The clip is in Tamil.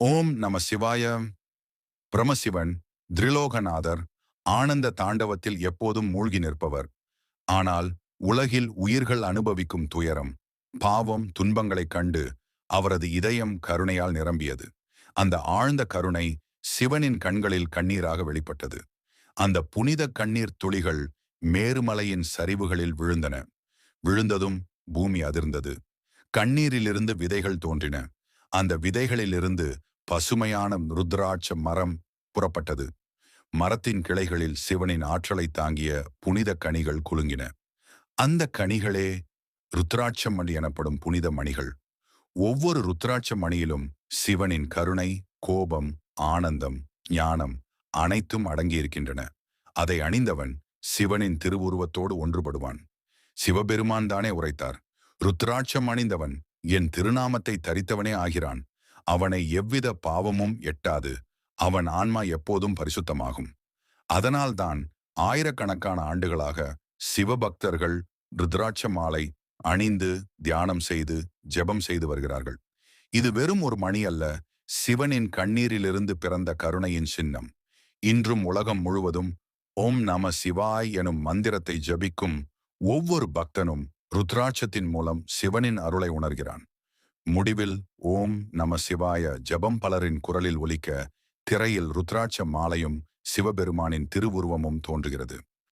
ஓம் நம சிவாய. பிரமசிவன் திரிலோகநாதர் ஆனந்த தாண்டவத்தில் எப்போதும் மூழ்கி நிற்பவர். ஆனால் உலகில் உயிர்கள் அனுபவிக்கும் துயரம் பாவம் துன்பங்களைக் கண்டு அவரது இதயம் கருணையால் நிரம்பியது. அந்த ஆழ்ந்த கருணை சிவனின் கண்களில் கண்ணீராக வெளிப்பட்டது. அந்த புனித கண்ணீர் துளிகள் மேருமலையின் சரிவுகளில் விழுந்தன. விழுந்ததும் பூமி அதிர்ந்தது. கண்ணீரிலிருந்து விதைகள் தோன்றின. அந்த விதைகளிலிருந்து பசுமையான ருத்ராட்ச மரம் புறப்பட்டது. மரத்தின் கிளைகளில் சிவனின் ஆற்றலை தாங்கிய புனித கனிகள் குலுங்கின. அந்த கனிகளே ருத்ராட்ச மணி எனப்படும் புனித மணிகள். ஒவ்வொரு ருத்ராட்ச மணியிலும் சிவனின் கருணை கோபம் ஆனந்தம் ஞானம் அனைத்தும் அடங்கியிருக்கின்றன. அதை அணிந்தவன் சிவனின் திருவுருவத்தோடு ஒன்றுபடுவான். சிவபெருமான் தானே உரைத்தார். ருத்ராட்சம் அணிந்தவன் என் திருநாமத்தை தரித்தவனே ஆகிறான். அவனை எவ்வித பாவமும் எட்டாது. அவன் ஆன்மா எப்போதும் பரிசுத்தமாகும். அதனால்தான் ஆயிரக்கணக்கான ஆண்டுகளாக சிவபக்தர்கள் ருத்ராட்ச மாலை அணிந்து தியானம் செய்து ஜெபம் செய்து வருகிறார்கள். இது வெறும் ஒரு மணி அல்ல சிவனின் கண்ணீரிலிருந்து பிறந்த கருணையின் சின்னம். இன்றும் உலகம் முழுவதும் ஓம் நம சிவாய் எனும் மந்திரத்தை ஜபிக்கும் ஒவ்வொரு பக்தனும் ருத்ராட்சத்தின் மூலம் சிவனின் அருளை உணர்கிறான். முடிவில் ஓம் நம சிவாய ஜபம் பலரின் குரலில் ஒலிக்க திரையில் ருத்ராட்ச மாலையும் சிவபெருமானின் திருவுருவமும் தோன்றுகிறது.